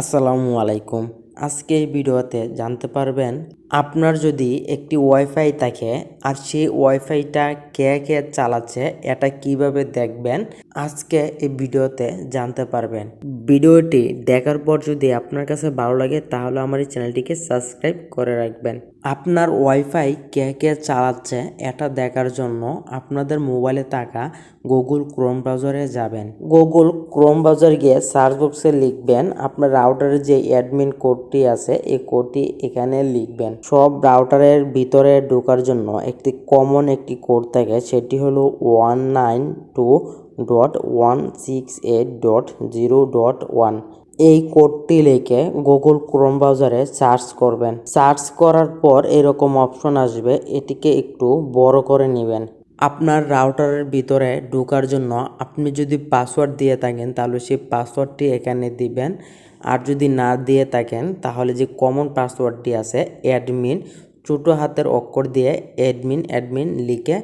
আসসালামু আলাইকুম। আজকে এই ভিডিওতে জানতে পারবেন আপনার যদি একটি ওয়াইফাই থাকে আর সেই ওয়াইফাইটা কে কে চালাচ্ছে, এটা কীভাবে দেখবেন, আজকে এই ভিডিওতে জানতে পারবেন। ভিডিওটি দেখার পর যদি আপনার কাছে ভালো লাগে, তাহলে আমার এই চ্যানেলটিকে সাবস্ক্রাইব করে রাখবেন। আপনার ওয়াইফাই কে কে চালাচ্ছে, এটা দেখার জন্য আপনাদের মোবাইলে থাকা গুগল ক্রোম ব্রাউজারে যাবেন। গুগল ক্রোম ব্রাউজার গিয়ে সার্চ বক্সে লিখবেন, আপনার রাউটারের যে অ্যাডমিন কোডটি আছে, এই কোডটি এখানে লিখবেন। সব রাউটারের ভিতরে ঢোকার জন্য একটি কমন একটি কোড থাকে, সেটি হল one nine two dot one six eight dot zero dot one এই কোডটি লিখে গুগল ক্রোম ব্রাউজারে সার্চ করবেন। সার্চ করার পর এরকম অপশন আসবে, এটিকে একটু বড় করে নেবেন। আপনার রাউটারের ভিতরে ঢোকার জন্য আপনি যদি পাসওয়ার্ড দিয়ে থাকেন, তাহলে সেই পাসওয়ার্ডটি এখানে দিবেন। আর যদি না দিয়ে থাকেন, তাহলে যে কমন পাসওয়ার্ডটি আছে অ্যাডমিন ছোটো হাতের অক্ষর দিয়ে অ্যাডমিন অ্যাডমিন লিখে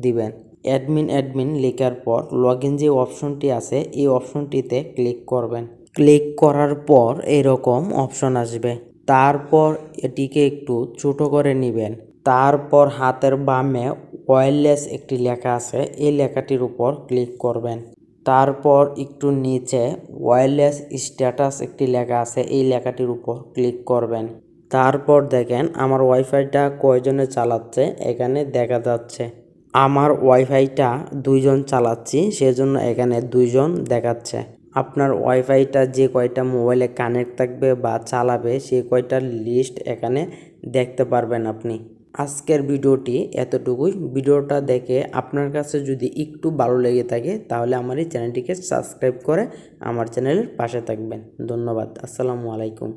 দিবেন। অ্যাডমিন অ্যাডমিন লেখার পর লগ যে অপশনটি আছে, এই অপশনটিতে ক্লিক করবেন। ক্লিক করার পর এরকম অপশন আসবে। তারপর এটিকে একটু ছোট করে নেবেন। তারপর হাতের বামে ওয়্যারলেস একটি লেখা আছে, এই লেখাটির উপর ক্লিক করবেন। তারপর একটু নিচে ওয়্যারলেস স্ট্যাটাস একটি লেখা আছে, এই লেখাটির উপর ক্লিক করবেন। তারপর দেখেন, আমার ওয়াইফাইটা কয়জনে চালাচ্ছে? এখানে দেখা যাচ্ছে, আমার ওয়াইফাইটা দুইজন চালাচ্ছি, সেজন্য এখানে দুইজন দেখাচ্ছে। আপনার ওয়াইফাইটা যে কয়টা মোবাইলে কানেক্ট থাকবে বা চালাবে, সে কয়টার লিস্ট এখানে দেখতে পারবেন আপনি। আজকের ভিডিওটি এতটুকুই। ভিডিওটা দেখে আপনার কাছে যদি একটু ভালো লেগে থাকে, তাহলে আমার এই চ্যানেলটিকে সাবস্ক্রাইব করে আমার চ্যানেলের পাশে থাকবেন। ধন্যবাদ। আসসালামু আলাইকুম।